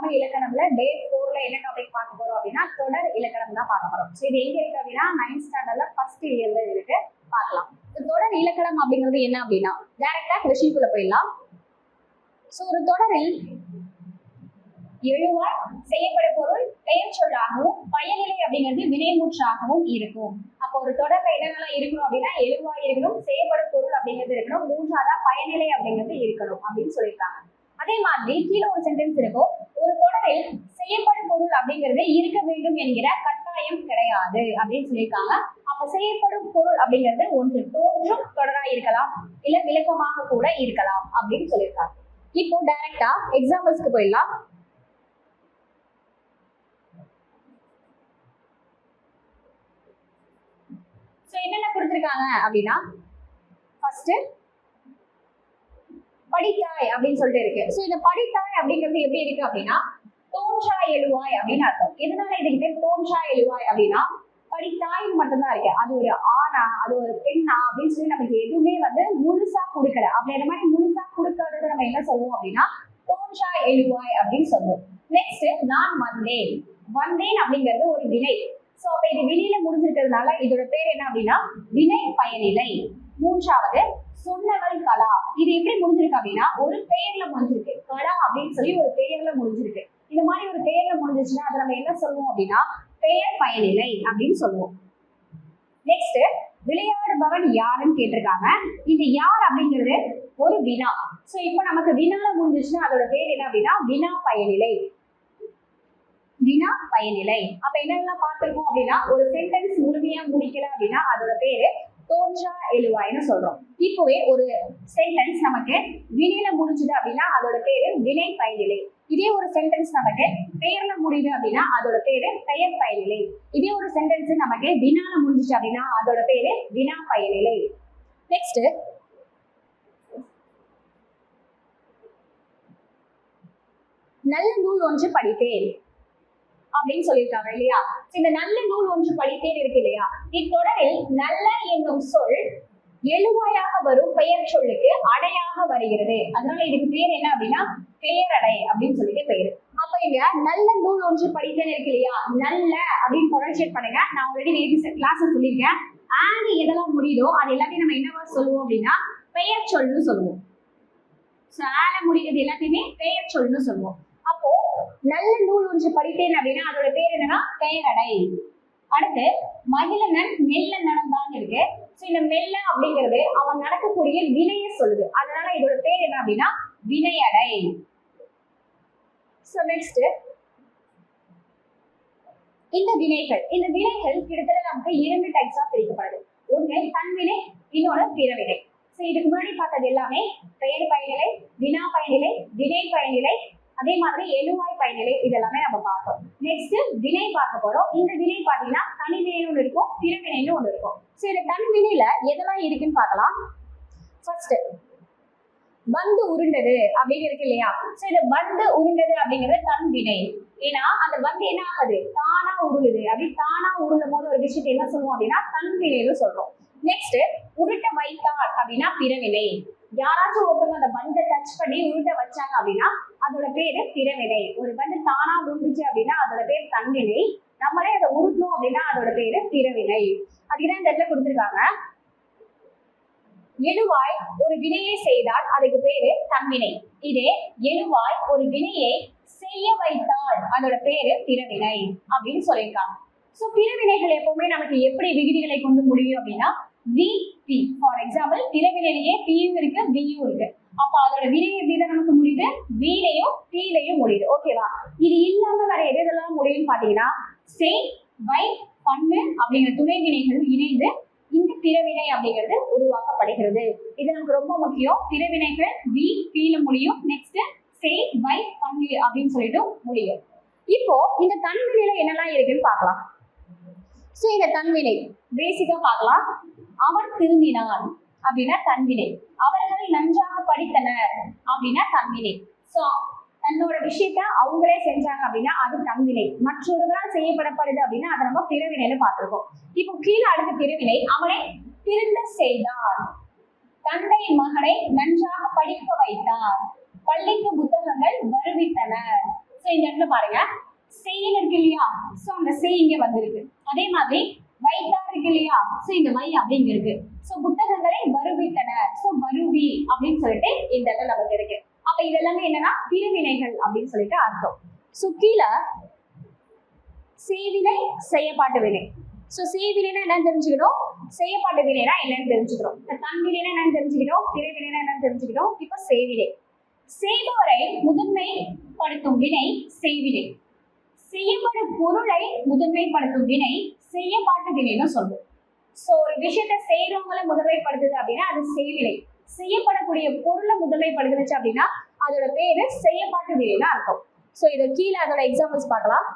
தமிழ் இலக்கணம்ல டே ஃபோர்ல என்ன டாபிக் பார்க்க போறோம் அப்படின்னா தொடர் இலக்கணம் தான் பார்க்க போறோம். ஸோ இது எங்க இருக்கு அப்படின்னா நைன்த் ஸ்டாண்டர்ட்ல ஃபர்ஸ்ட் இயர்ல இருக்கு. பார்க்கலாம். தொடர் இலக்கணம் அப்படிங்கிறது என்ன அப்படின்னா டைரக்டா கொஸ்டின்குள்ள போயிடலாம். ஸோ ஒரு தொடரில் எழுவார் செய்யப்படும் பொருள் பெயர் சொல்லாகவும் பயனிலை அப்படிங்கிறது வினைமுற்றாகவும் இருக்கும். அப்போ ஒரு தொடர் என்னென்னலாம் இருக்கணும் அப்படின்னா எழுவா இருக்கணும் செய்யப்படும் பொருள் அப்படிங்கிறது இருக்கணும் மூன்றாவதா பயனிலை அப்படிங்கிறது இருக்கணும் அப்படின்னு சொல்லியிருக்காங்க. அதே மாதிரி கீழே ஒரு சென்டென்ஸ் இருக்கும். ஒரு தொடரில் செய்யப்படும் பொருள் அப்படிங்கிறது இருக்க வேண்டும் என்கிற கட்டாயம் கிடையாது அப்படின்னு சொல்லியிருக்காங்க. அப்ப செய்யப்படும் பொருள் அப்படிங்கிறது ஒன்று தோன்றும் தொடரா இருக்கலாம் இல்ல விளக்கமாக கூட இருக்கலாம் அப்படின்னு சொல்லியிருக்காங்க. இப்போ டைரக்டா எக்ஸாம்பிள்ஸ்க்கு போயிடலாம். ஸோ என்னென்ன கொடுத்துருக்காங்க அப்படின்னா ஃபர்ஸ்ட் படித்தாய் அப்படின்னு சொல்லிட்டு இருக்கு. ஸோ இந்த படித்தாய் அப்படிங்கிறது எப்படி இருக்கு அப்படின்னா தோன்றா எழுவாய் அப்படின்னு அர்த்தம். எதனால இதுக்கு பேர் தோன்றா எழுவாய் அப்படின்னா படித்தாய் மட்டும்தான் இருக்கு. அது ஒரு ஆணா அது ஒரு பெண்ணா அப்படின்னு சொல்லி நமக்கு எதுவுமே வந்து முழுசா கொடுக்கல. அப்படிங்கிற மாதிரி முழுசா கொடுக்கறது நம்ம என்ன சொல்லுவோம் அப்படின்னா தோன்றா எழுவாய் அப்படின்னு சொல்லுவோம். நெக்ஸ்ட் நான் வந்தேன். வந்தேன் அப்படிங்கிறது ஒரு வினை. சோ அப்ப இது வெளியில முடிஞ்சிருக்கிறதுனால இதோட பேர் என்ன அப்படின்னா வினை பயனிலை மூன்றாவது சொன்ன இது எப்படி முடிஞ்சிருக்கு அப்படின்னா ஒரு பெயர்ல முடிஞ்சிருக்கு. கலா அப்படின்னு சொல்லி ஒரு பெயர்ல முடிஞ்சிருக்கு. இந்த மாதிரி ஒரு பெயர்ல முடிஞ்சிச்சுன்னா அதை நம்ம என்ன சொல்லுவோம் அப்படின்னா பெயர் பயனிலை அப்படின்னு சொல்லுவோம். நெக்ஸ்ட் விளையாடுபவன் யாருன்னு கேட்டிருக்காங்க. இந்த யார் அப்படிங்கிறது ஒரு வினா. சோ இப்போ நமக்கு வினால முடிஞ்சிச்சுன்னா அதோட பேர் என்ன அப்படின்னா வினா பயனிலை. வினா பயனிலை. அப்ப என்னெல்லாம் பார்த்திருக்கோம் அப்படின்னா ஒரு சென்டென்ஸ் முழுமையா முடிக்கல அப்படின்னா அதோட பேரு தோன்றா எழுவாய்னு சொல்றோம். இப்போவே ஒரு சென்டென்ஸ் நமக்கு வினையில முடிஞ்சுது அப்படின்னா அதோட பேரு வினை பயனிலை இதே ஒரு சென்டென்ஸ் நமக்கு பெயர்ல முடியுது அப்படின்னா அதோட பேரு பெயர் பயனிலை இதே ஒரு சென்டென்ஸ் நமக்கு வினால முடிஞ்சுச்சு அப்படின்னா அதோட பேரு வினா பயனிலை நெக்ஸ்ட் நல்ல நூல் ஒன்று படித்தேன். அப்படின்னு சொல்லியிருக்காங்க இல்லையா? இந்த நல்ல நூல் ஒன்று படித்தேன் இருக்கு இல்லையா? இத்தொடரில் நல்ல என்னும் சொல் எழுவாயாக வரும் பெயர் சொல்லுக்கு அடையாக வருகிறது. அதனால இதுக்கு பேர் என்ன அப்படின்னா பெயரடை அப்படின்னு சொல்லிட்டு பெயர். அப்ப இங்க நல்ல நூல் ஒன்று படித்தேன் இருக்கு இல்லையா? நல்ல அப்படின்னு ப்ரொனன்சியேட் பண்ணுங்க. நான் ஆல்ரெடி நேற்று கிளாஸ் சொல்லியிருக்கேன். ஆங்கு எதெல்லாம் முடியுதோ அது எல்லாத்தையும் நம்ம என்னவா சொல்லுவோம் அப்படின்னா பெயர் சொல்னு சொல்லுவோம். ஸோ ஆல முடிகிறது எல்லாத்தையுமே பெயர் சொல்னு சொல்லுவோம். அப்போ நல்ல நூல் ஒன்று படித்தேன் அப்படின்னா அதோட பேர் என்னன்னா பெயரடை அடுத்து மகிழனன் மெல்ல நடந்தான் இருக்கு. ஸோ இந்த மெல்ல அப்படிங்கிறது அவன் நடக்கக்கூடிய வினைய சொல்லுது. அதனால இதோட பேர் என்ன அப்படின்னா வினையடை. ஸோ நெக்ஸ்ட் இந்த வினைகள். இந்த வினைகள் கிட்டத்தட்ட நமக்கு இரண்டு டைப்ஸா பிரிக்கப்படுது. ஒன்று தன்வினை இன்னொன்று பிறவினை. ஸோ இதுக்கு முன்னாடி பார்த்தது எல்லாமே பெயர் பயனிலை வினா பயனிலை வினை பயனிலை அதே மாதிரி எழுவாய் பயனிலை இதெல்லாமே நம்ம பார்த்தோம் நெக்ஸ்ட் வினை பார்க்க போறோம். இந்த வினை பார்த்தீங்கன்னா தனிவினைன்னு ஒன்று இருக்கும் பிறவினைன்னு ஒன்று இருக்கும். ஸோ இந்த தன்வினையில எதெல்லாம் இருக்குன்னு பார்க்கலாம். ஃபர்ஸ்ட் பந்து உருண்டது அப்படின்னு இருக்கு இல்லையா? ஸோ இந்த பந்து உருண்டது அப்படிங்கிறது தன் வினை. ஏன்னா அந்த பந்து என்ன ஆகுது? தானா உருளுது. அப்படி தானா உருளும் போது ஒரு விஷயத்தை என்ன சொல்லுவோம் அப்படின்னா தன் வினைன்னு சொல்றோம். நெக்ஸ்ட் உருட்ட வைத்தார் அப்படின்னா பிறவினை. யாராச்சும் ஒருத்தவங்க அந்த பந்தை டச் பண்ணி உருட்ட வச்சாங்க அப்படின்னா அதோட பேரு திறவினை ஒரு பந்து தானா உருண்டுச்சு அப்படின்னா அதோட பேர் தன்னிலை. நம்மளே அதை உருட்டணும் அப்படின்னா அதோட பேரு திறவினை அதுக்குதான் இந்த இடத்துல கொடுத்துருக்காங்க. எழுவாய் ஒரு வினையை செய்தால் அதுக்கு பேரு தன்வினை. இதே எழுவாய் ஒரு வினையை செய்ய வைத்தால் அதோட பேரு பிறவினை அப்படின்னு சொல்லியிருக்காங்க. சோ பிறவினைகள் எப்பவுமே நமக்கு எப்படி விகுதிகளை கொண்டு முடியும் அப்படின்னா வி பி ஃபார் எக்ஸாம்பிள் நிலவிலேயே பியும் இருக்கு வியும் இருக்கு. அப்ப அதோட வினை எப்படி நமக்கு முடியுது? வீலையும் டீலையும் முடியுது. ஓகேவா இது இல்லாம வேற எது எதெல்லாம் முடியும்னு பாத்தீங்கன்னா சே வை பண்ணு அப்படிங்கிற துணை வினைகளும் இணைந்து இந்த பிறவினை அப்படிங்கிறது உருவாக்கப்படுகிறது. இது நமக்கு ரொம்ப முக்கியம். பிறவினைகள் வி பீல முடியும். நெக்ஸ்ட் சே வை பண்ணு அப்படின்னு சொல்லிட்டு முடியும். இப்போ இந்த தன்வினையில என்னெல்லாம் இருக்குன்னு பார்க்கலாம். ஸோ இந்த தன்வினை பேசிக்கா பார்க்கலாம். அவன் திருந்தினான் அப்படின்னா தன்வினை அவர்கள் நன்றாக படித்தனர் அப்படின்னா தன்வினை ஸோ தன்னோட விஷயத்த அவங்களே செஞ்சாங்க அப்படின்னா அது தன்வினை மற்றொருவரால் செய்யப்படப்படுது அப்படின்னா அதை நம்ம பிறவினைன்னு பார்த்திருக்கோம். இப்போ கீழே அடுத்த பிறவினை அவனை திருந்த செய்தார். தந்தை மகனை நன்றாக படிக்க வைத்தார். பள்ளிக்கு புத்தகங்கள் வருவித்தனர் ஸோ இந்த இடத்துல பாருங்க. செய்ன்னு இருக்கு இல்லையா? சோ அந்த செய் இங்க வந்திருக்கு. அதே மாதிரி வைத்தார் இருக்கு இல்லையா சோ இந்த வை அப்படிங்க இருக்கு. சோ புத்தகங்களை வருவித்தன. சோ வருவி அப்படின்னு சொல்லிட்டு இந்த இடத்துல நமக்கு இருக்கு. அப்ப இது எல்லாமே என்னன்னா பிரிவினைகள் அப்படின்னு சொல்லிட்டு அர்த்தம். சோ கீழே செய்வினை செய்யப்பாட்டு வினை. ஸோ செய்வினைனா என்னன்னு தெரிஞ்சுக்கிட்டோம் செய்யப்பாட்டு வினைனா என்னன்னு தெரிஞ்சுக்கிறோம் தன் தன்வினைனா என்னன்னு தெரிஞ்சுக்கிட்டோம் பிறவினைனா என்னன்னு தெரிஞ்சுக்கிறோம் இப்போ செய்வினை. செய்பவரை முதன்மைப்படுத்தும் வினை செய்வினை. செய்யப்படும் பொருளை முதன்மைப்படுத்தும் வினை செய்யப்பாட்டு வினைன்னு சொல்லுவோம் ஸோ ஒரு விஷயத்த செய்யறவங்களை முதன்மைப்படுத்துது அப்படின்னா அது செய்வினை செய்யப்படக்கூடிய பொருளை முதன்மைப்படுத்துச்சு அப்படின்னா அதோட பேரு செய்யப்பாட்டு வினைன்னு அர்த்தம். ஸோ இதை கீழே அதோட எக்ஸாம்பிள்ஸ் பார்க்கலாம்.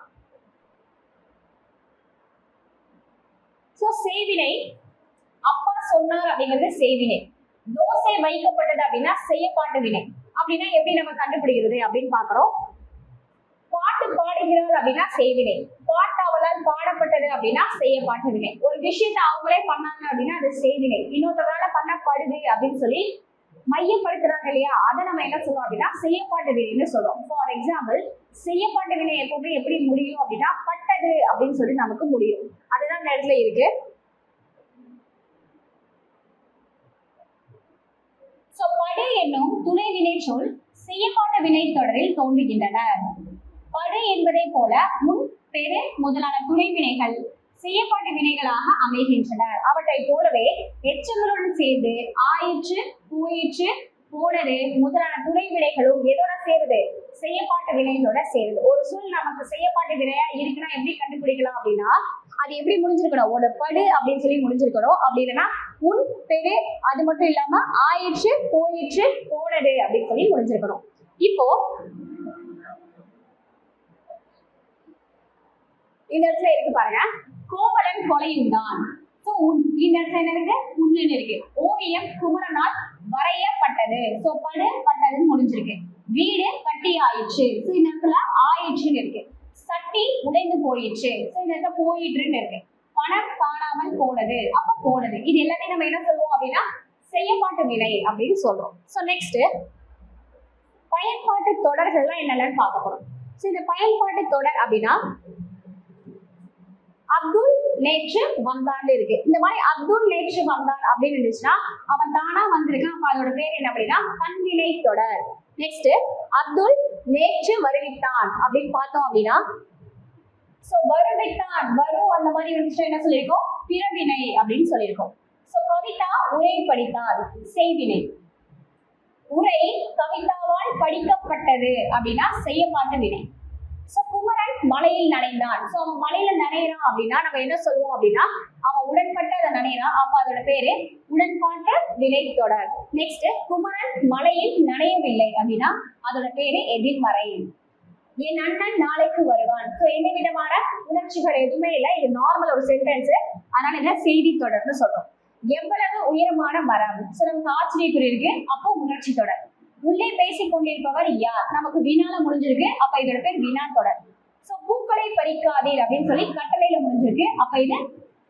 ஸோ செய்வினை அப்பா சொன்னார் அப்படிங்கிறது செய்வினை. தோசை வைக்கப்பட்டது அப்படின்னா செய்யப்பாட்டு வினை. அப்படின்னா எப்படி நம்ம கண்டுபிடிக்கிறது அப்படின்னு பாக்குறோம் பாட்டு பாடுகிறார் அப்படின்னா செய்வினை. பாட்டு அவளால் பாடப்பட்டது அப்படின்னா செய்யப்பாட்டு வினை ஒரு விஷயத்தை அவங்களே பண்ணாங்க அப்படின்னா அது செய்வினை. இன்னொருத்தவரால பண்ணப்படுது அப்படின்னு சொல்லி மையப்படுத்துறாங்க இல்லையா? அதை நம்ம என்ன சொல்லுவோம் அப்படின்னா செய்யப்பாட்டு வினைன்னு சொல்றோம். ஃபார் எக்ஸாம்பிள் செய்யப்பாட்டு வினை எப்பவுமே எப்படி முடியும் அப்படின்னா பட்டது அப்படின்னு சொல்லி நமக்கு முடியும். அதுதான் இந்த இடத்துல இருக்கு. சோ படு என்னும் துணை வினை சொல் செய்யப்பாட்டு வினை தொடரில் தோன்றுகின்றன. படு என்பதை போல முன் பெரு முதலான துணை வினைகள் செய்யப்பாட்டு வினைகளாக அமைகின்றன அவற்றை போலவே எச்சங்களுடன் சேர்ந்து ஆயிற்று போயிற்று போனது முதலான துணை வினைகளும் எதோட சேருது? செய்யப்பாட்டு வினைகளோட சேருது. ஒரு சொல் நமக்கு செய்யப்பாட்டு வினையா இருக்குன்னா எப்படி கண்டுபிடிக்கலாம் அப்படின்னா அது எப்படி முடிஞ்சிருக்கணும்? ஒரு படு அப்படின்னு சொல்லி முடிஞ்சிருக்கணும். அப்படி இல்லைன்னா உன் பெரு அது மட்டும் இல்லாம ஆயிற்று போயிற்று போனது அப்படின்னு சொல்லி முடிஞ்சிருக்கணும். இப்போ இந்த இடத்துல இருக்கு பாருங்க. கோவலன் கொலையுண்டான். ஸோ இந்த இடத்துல என்ன இருக்கு? உண்ணுன்னு இருக்கு. ஓவியம் குமரனால் வரையப்பட்டது. ஸோ படு பட்டதுன்னு முடிஞ்சிருக்கு. வீடு கட்டி ஆயிடுச்சு ஸோ இந்த இடத்துல ஆயிடுச்சுன்னு இருக்கு. சட்டி உடைந்து போயிடுச்சு. ஸோ இந்த இடத்துல போயிட்டுன்னு இருக்கு. பணம் காணாமல் போனது. அப்ப போனது. இது எல்லாத்தையும் நம்ம என்ன சொல்லுவோம் அப்படின்னா செய்யப்பாட்டு வினை அப்படின்னு சொல்றோம். ஸோ நெக்ஸ்ட் பயன்பாட்டு தொடர்கள்லாம் என்னென்னு பார்க்க போறோம். ஸோ இந்த பயன்பாட்டு தொடர் அப்படின்னா அப்துல் நேற்று வந்தான் இருக்கு. இந்த மாதிரி அப்துல் நேற்று வந்தான் அப்படின்னு இருந்துச்சுன்னா அவன் தானா வந்திருக்கான். அப்ப அதோட பேர் என்ன அப்படின்னா கண்வினை தொடர். நெக்ஸ்ட் அப்துல் நேற்று வருவித்தான் அப்படின்னு பார்த்தோம் அப்படின்னா சோ வருவித்தான் வரும் அந்த மாதிரி இருந்துச்சுன்னா என்ன சொல்லியிருக்கோம்? பிறவினை அப்படின்னு சொல்லியிருக்கோம். சோ கவிதா உரை படித்தார். செய்வினை. உரை கவிதாவால் படிக்கப்பட்டது அப்படின்னா செய்யப்பட்ட வினை. சோ குமரன் மலையில் நனைந்தான். சோ அவன் மலையில நனையிறான் அப்படின்னா நம்ம என்ன சொல்லுவோம் அப்படின்னா அவன் உடன்பட்டு அதை நனையிறான். அப்ப அதோட பேரு உடன்பாட்டு வினை தொடர். நெக்ஸ்ட் குமரன் மலையில் நனையவில்லை அப்படின்னா அதோட பேரு எதிர்மறை. என் அண்ணன் நாளைக்கு வருவான். ஸோ எந்த விதமான உணர்ச்சிகள் எதுவுமே இல்லை. இது நார்மல் ஒரு சென்டென்ஸ் அதனால என்ன செய்தி தொடர்னு சொல்றோம். எவ்வளவு உயரமான மரம்? ஸோ நமக்கு ஆச்சரியக்குறி இருக்கு. அப்போ உணர்ச்சி தொடர். உள்ளே பேசிக் கொண்டிருப்பவர் யார்? நமக்கு வினால முடிஞ்சிருக்கு. அப்ப இதோட பேர் வினா தொடர். சோ பூக்களை பறிக்காதீர் அப்படின்னு சொல்லி கட்டளையில முடிஞ்சிருக்கு. அப்ப இது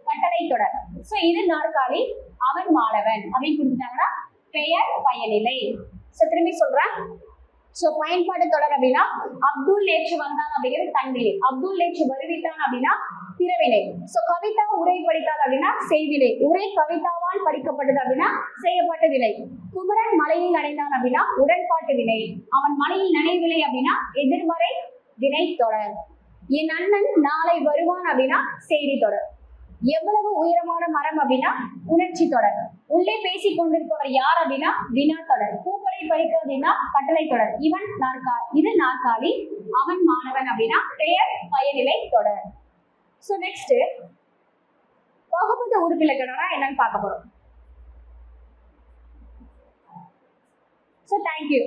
கட்டளை தொடர். சோ இது நாற்காலி அவன் மாணவன் அப்படின்னு கொடுத்துட்டாங்கன்னா பெயர் பயனிலை. சோ திரும்பி சொல்றேன். சோ பயன்பாடு தொடர் அப்படின்னா அப்துல் நேற்று வந்தான் அப்படிங்கிறது தன்வினை அப்துல் நேற்று வருவித்தான் அப்படின்னா பிறவினை சோ கவிதா உரை படித்தாள் அப்படின்னா செய்வினை உரை பால் படிக்கப்பட்டது அப்படின்னா செய்யப்பட்ட வினை குமரன் மலையில் நனைந்தான் அப்படின்னா உடன்பாட்டு வினை அவன் மலையில் நனைவில்லை அப்படின்னா எதிர்மறை வினை தொடர். என் அண்ணன் நாளை வருவான் அப்படின்னா செய்தி தொடர். எவ்வளவு உயரமான மரம் அப்படின்னா உணர்ச்சி தொடர். உள்ளே பேசி கொண்டிருப்பவர் யார் அப்படின்னா வினா தொடர். பூக்களை பறிக்க அப்படின்னா கட்டளை தொடர். இவன் நாற்கா இது நாற்காலி அவன் மாணவன் அப்படின்னா பெயர் பயனிலை தொடர். ஸோ நெக்ஸ்ட் பகுபத உறுப்பிலக்கணம்னா என்னன்னு பார்க்க போறோம். So thank you